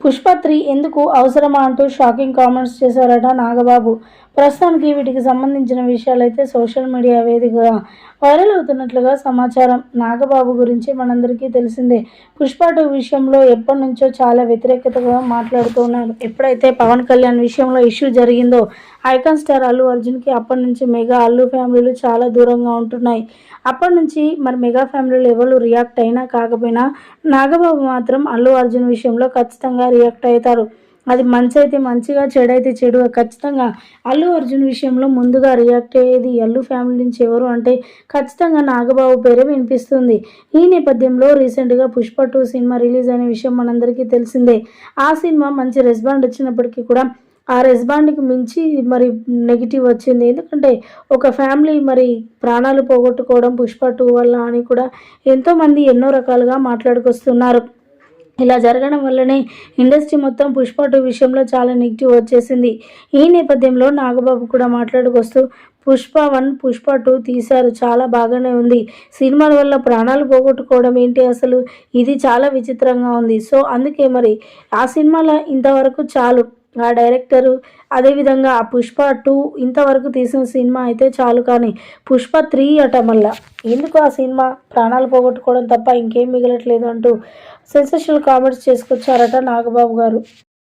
Pushpa three ఎందుకు అవసరమా అంటూ షాకింగ్ కామెంట్స్ చేశారట నాగబాబు. ప్రస్తుతానికి వీటికి సంబంధించిన విషయాలైతే సోషల్ మీడియా వేదికగా వైరల్ అవుతున్నట్లుగా సమాచారం. నాగబాబు గురించి మనందరికీ తెలిసిందే. పుష్ప టూ విషయంలో ఎప్పటి నుంచో చాలా వ్యతిరేకతగా మాట్లాడుతూ ఉన్నారు ఎప్పుడైతే పవన్ కళ్యాణ్ విషయంలో ఇష్యూ జరిగిందో ఐకాన్ స్టార్ అల్లు అర్జున్కి అప్పటి నుంచి మెగా అల్లు ఫ్యామిలీలు చాలా దూరంగా ఉంటున్నాయి. అప్పటి నుంచి మరి మెగా ఫ్యామిలీలు ఎవరు రియాక్ట్ అయినా కాకపోయినా నాగబాబు మాత్రం అల్లు అర్జున్ విషయంలో ఖచ్చితంగా రియాక్ట్ అవుతారు. అది మంచి అయితే మంచిగా చెడు అయితే చెడు. ఖచ్చితంగా అల్లు అర్జున్ విషయంలో ముందుగా రియాక్ట్ అయ్యేది అల్లు ఫ్యామిలీ నుంచి ఎవరు అంటే ఖచ్చితంగా నాగబాబు పేరే వినిపిస్తుంది. ఈ నేపథ్యంలో రీసెంట్గా పుష్ప టూ సినిమా రిలీజ్ అయిన విషయం మనందరికీ తెలిసిందే. ఆ సినిమా మంచి రెస్పాండ్ వచ్చినప్పటికీ కూడా ఆ రెస్పాండ్కి మించి మరి నెగిటివ్ వచ్చింది. ఎందుకంటే ఒక ఫ్యామిలీ మరి ప్రాణాలు పోగొట్టుకోవడం పుష్ప టూ వల్ల అని కూడా ఎంతోమంది ఎన్నో రకాలుగా మాట్లాడుకొస్తున్నారు. ఇలా జరగడం వల్లనే ఇండస్ట్రీ మొత్తం పుష్ప టూ విషయంలో చాలా నెగిటివ్ వచ్చేసింది. ఈ నేపథ్యంలో నాగబాబు కూడా మాట్లాడుకొస్తూ పుష్ప వన్ పుష్ప టూ తీశారు. చాలా బాగానే ఉంది. సినిమాల వల్ల ప్రాణాలు పోగొట్టుకోవడం ఏంటి అసలు? ఇది చాలా విచిత్రంగా ఉంది. సో అందుకే మరి ఆ సినిమాలో ఇంతవరకు చాలు. ఆ డైరెక్టరు. అదేవిధంగా ఆ పుష్ప టూ ఇంతవరకు తీసిన సినిమా అయితే చాలు కానీ పుష్ప త్రీ అట మళ్ళా. ఎందుకు ఆ సినిమా ప్రాణాలు పోగొట్టుకోవడం తప్ప ఇంకేం మిగలట్లేదు అంటూ సెన్సేషనల్ కామెంట్స్ చేసుకొచ్చారట నాగబాబు గారు.